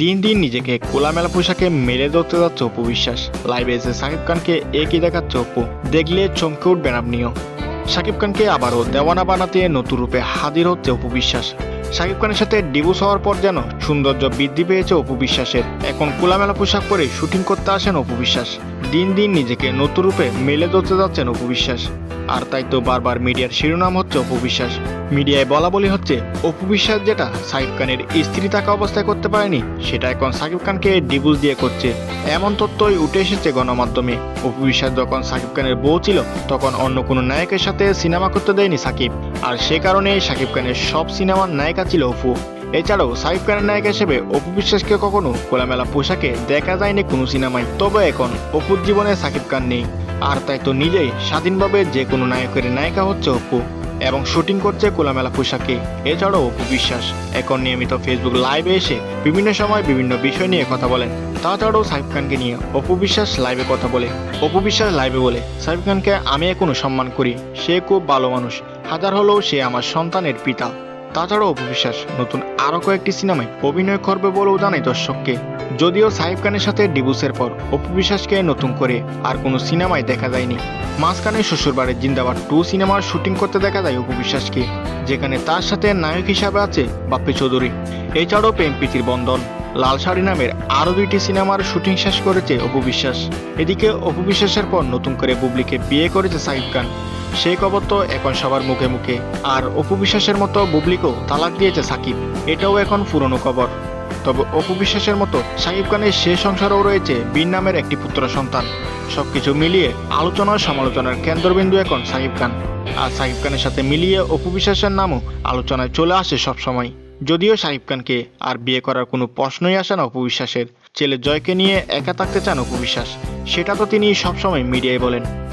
দিন দিন নিজেকে খোলামেলা পোশাকে মেলে ধরতে যাচ্ছে অপু বিশ্বাস। লাইভে এসে সাকিব খানকে একই দেখাচ্ছে অপু। দেখলে চমকে উঠবেন আপনিও। সাকিব খানকে আবারও দেওয়ানা বানাতে নতুন রূপে হাজির হচ্ছে অপু বিশ্বাস। সাকিব খানের সাথে ডিভোর্স হওয়ার পর যেন সৌন্দর্য বৃদ্ধি পেয়েছে অপু বিশ্বাসের। এখন খোলামেলা পোশাক পরে শুটিং করতে আসেন অপু বিশ্বাস। দিন দিন নিজেকে নতুন রূপে মেলে ধরতে যাচ্ছেন অপু বিশ্বাস। আর তাই তো বারবার মিডিয়ার শিরোনাম হচ্ছে অপবিশ্বাস। মিডিয়ায় বলা বলি হচ্ছে অপু বিশ্বাস যেটা সাকিব খানের স্ত্রী থাকা অবস্থায় করতে পারেনি, সেটা এখন সাকিব খানকে ডিভোর্স দিয়ে করছে। এমন তথ্যই উঠে এসেছে গণমাধ্যমে। অপু বিশ্বাস যখন সাকিব খানের বউ ছিল, তখন অন্য কোনো নায়কের সাথে সিনেমা করতে দেয়নি সাকিব। আর সে কারণে সাকিব খানের সব সিনেমার নায়িকা ছিল অপু। এছাড়াও সাকিব খানের নায়ক হিসেবে অপু বিশ্বাসকে কখনো খোলামেলা পোশাকে দেখা যায়নি কোনো সিনেমায়। তবে এখন অপুর জীবনে সাকিব খান নেই। আর তাই তো নিজেই স্বাধীনভাবে যে কোনো নায়কের নায়িকা হচ্ছে অপু, এবং শুটিং করছে কোলামেলা পোশাকে। এছাড়াও অপু বিশ্বাস, এখন নিয়মিত ফেসবুক লাইভে এসে বিভিন্ন সময় বিভিন্ন বিষয় নিয়ে কথা বলেন। তাছাড়াও সাকিব খানকে নিয়ে অপু বিশ্বাস লাইভে কথা বলে। অপু বিশ্বাস লাইভে বলে, সাকিব খানকে আমি এখনও সম্মান করি। সে খুব ভালো মানুষ। হাজার হলেও সে আমার সন্তানের পিতা। তাছাড়াও অপু বিশ্বাস নতুন আরও কয়েকটি সিনেমায় অভিনয় করবে বলেও জানায় দর্শককে। যদিও সাহিব খানের সাথে ডিভোর্সের পর অপবিশ্বাসকে নতুন করে আর কোনো সিনেমায় দেখা যায়নি। মাঝখানে শ্বশুরবাড়ির জিন্দাবাদ টু সিনেমার শুটিং করতে দেখা যায় অপবিশ্বাসকে, যেখানে তার সাথে নায়ক হিসাবে আছে বাপ্পি চৌধুরী। এছাড়াও প্রেম প্রীতির বন্ধন, লাল শাড়ি নামের আরও দুইটি সিনেমার শুটিং শেষ করেছে অপু বিশ্বাস এদিকে অপু বিশ্বাসের পর নতুন করে বুবলিকে বিয়ে করেছে সাকিব খান। সেই খবর তো এখন সবার মুখে মুখে। আর অপু বিশ্বাসের মতো বুবলিকেও তালাক দিয়েছে সাকিব। এটাও এখন পুরনো খবর তবে অপু বিশ্বাসের মতো সাকিব খানের সে সংসারেও রয়েছে বীর নামের একটি পুত্র সন্তান। সবকিছু মিলিয়ে আলোচনা সমালোচনার কেন্দ্রবিন্দু এখন সাকিব খান। আর সাকিব খানের সাথে মিলিয়ে অপু বিশ্বাসের নামও আলোচনায় চলে আসে সবসময়। যদিও সাকিব খানকে আর বিয়ে করার কোনো প্রশ্নই আসে না অপু বিশ্বাসের। ছেলে জয়কে নিয়ে একা থাকতে চান অপু বিশ্বাস। সেটা তো তিনি সবসময় মিডিয়ায় বলেন।